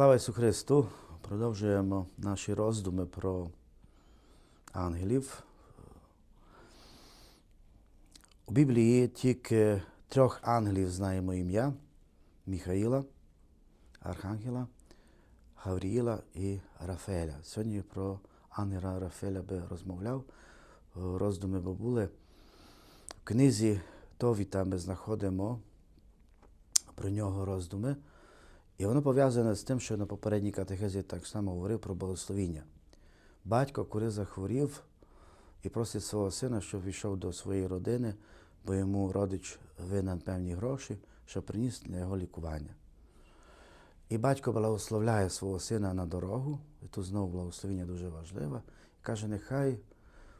Слава Ісу Христу! Продовжуємо наші роздуми про ангелів. У Біблії тільки трьох ангелів знаємо ім'я: Міхаїла, Архангела, Гавріїла і Рафаеля. Сьогодні про ангела Рафаеля би розмовляв. Роздуми би були. В книзі Товіта ми знаходимо про нього роздуми. І воно пов'язане з тим, що на попередній катехезі так само говорив про благословіння. Батько, коли захворів і просить свого сина, щоб війшов до своєї родини, бо йому родич винен певні гроші, щоб приніс для його лікування. І батько благословляє свого сина на дорогу, і тут знову благословіння дуже важливе, і каже, нехай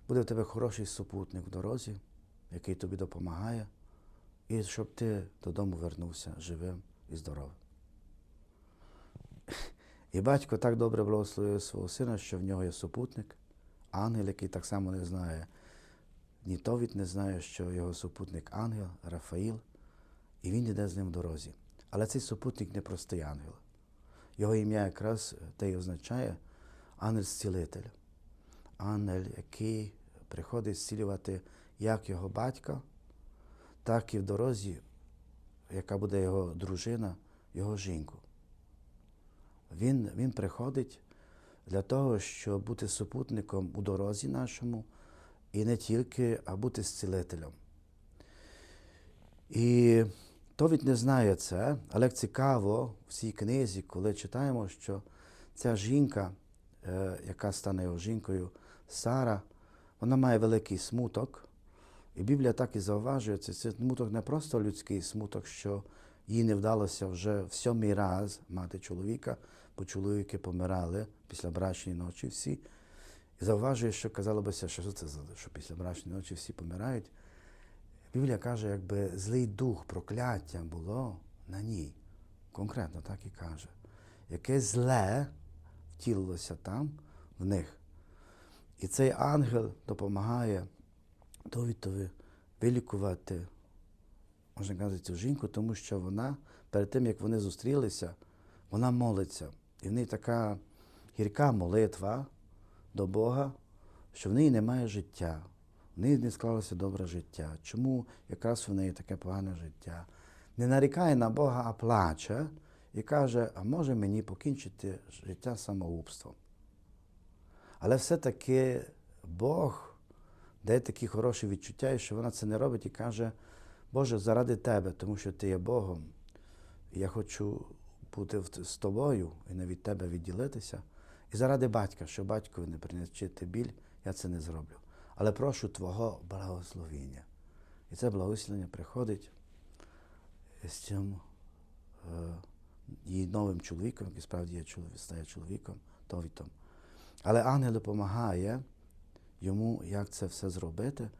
буде в тебе хороший супутник в дорозі, який тобі допомагає, і щоб ти додому вернувся живим і здоровим. І батько так добре благословив свого сина, що в нього є супутник, ангел, який так само не знає, ні Товіт не знає, що його супутник ангел, Рафаїл, і він йде з ним в дорозі. Але цей супутник не простий ангел. Його ім'я якраз те й означає ангел-зцілитель. Ангел, який приходить зцілювати як його батька, так і в дорозі, яка буде його дружина, його жінку. Він, він приходить для того, щоб бути супутником у дорозі нашому, і не тільки, а бути зцілителем. І Товіт не знає це, але цікаво в цій книзі, коли читаємо, що ця жінка, е, яка стане його жінкою, Сара, вона має великий смуток. І Біблія так і зауважує, це смуток не просто людський смуток, що їй не вдалося вже в сьомий раз мати чоловіка, бо чоловіки помирали після брачної ночі всі. І зауважує, що казало би, що це що після брачної ночі всі помирають. Біблія каже, якби злий дух, прокляття було на ній. Конкретно так і каже. Яке зле втілилося там в них. І цей ангел допомагає Довітові вилікувати, можна казати, цю жінку, тому що вона перед тим, як вони зустрілися, вона молиться. І в неї така гірка молитва до Бога, що в неї немає життя, в неї не склалося добре життя. Чому якраз в неї таке погане життя? Не нарікає на Бога, а плаче і каже, а може мені покінчити життя самоубством. Але все-таки Бог дає такі хороші відчуття, і що вона це не робить і каже, Боже, заради тебе, тому що ти є Богом, я хочу бути з тобою і не від тебе відділитися. І заради батька, що батькові не принести біль, я це не зроблю. Але прошу Твого благословіння. І це благословення приходить з цим е, її новим чоловіком, який справді є чоловік, стає чоловіком, Товітом. Але ангел допомагає йому, як це все зробити.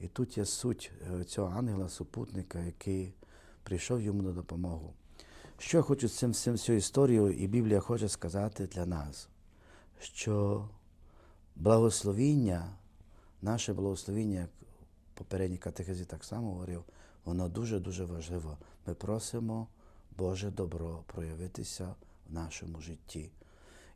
І тут є суть цього ангела, супутника, який прийшов йому на допомогу. Що я хочу з цим, цим всю історію, і Біблія хоче сказати для нас, що благословіння, наше благословіння, як попередній катехезі так само говорив, воно дуже-дуже важливо. Ми просимо Боже добро проявитися в нашому житті.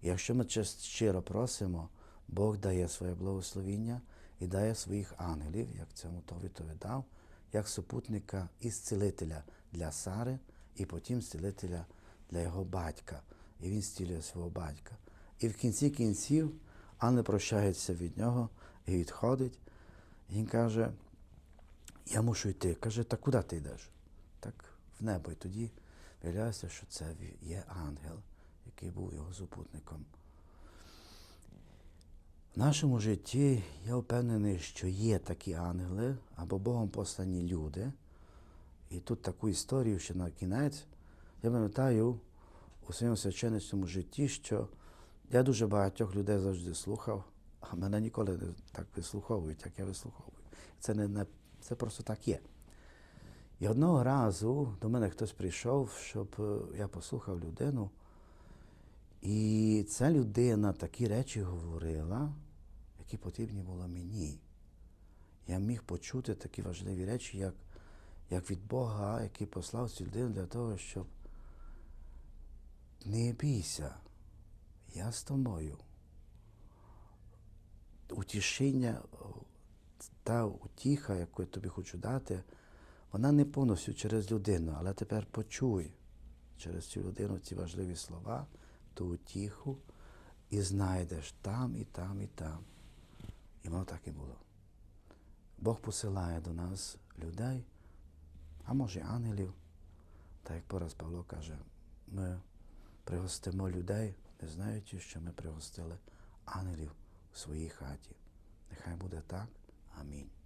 І якщо ми щиро просимо, Бог дає своє благословіння і дає своїх ангелів, як цьому Товітові дав, як супутника і зцілителя для Сари, і потім зцілителя для його батька. І він зцілює свого батька. І в кінці кінців ангел прощається від нього і відходить. І він каже, я мушу йти. Каже, та куди ти йдеш? Так в небо. І тоді виявляється, що це є ангел, який був його супутником. В нашому житті я впевнений, що є такі ангели або Богом послані люди. І тут таку історію ще на кінець. Я пам'ятаю у своєму священницькому житті, що я дуже багатьох людей завжди слухав, а мене ніколи не так вислуховують, як я вислуховую. Це не, не це просто так є. І одного разу до мене хтось прийшов, щоб я послухав людину. І ця людина такі речі говорила, які потрібні було мені. Я міг почути такі важливі речі, як як від Бога, який послав цю людину для того, щоб не бійся, я з тобою. Утішення, та утіха, яку я тобі хочу дати, вона не повністю через людину, але тепер почуй через цю людину ці важливі слова, ту утіху, і знайдеш там, і там, і там. І воно так і було. Бог посилає до нас людей, а може ангелів. Так як пораз Павло каже, ми пригостимо людей, не знаючи, що ми пригостили ангелів у своїй хаті. Нехай буде так. Амінь.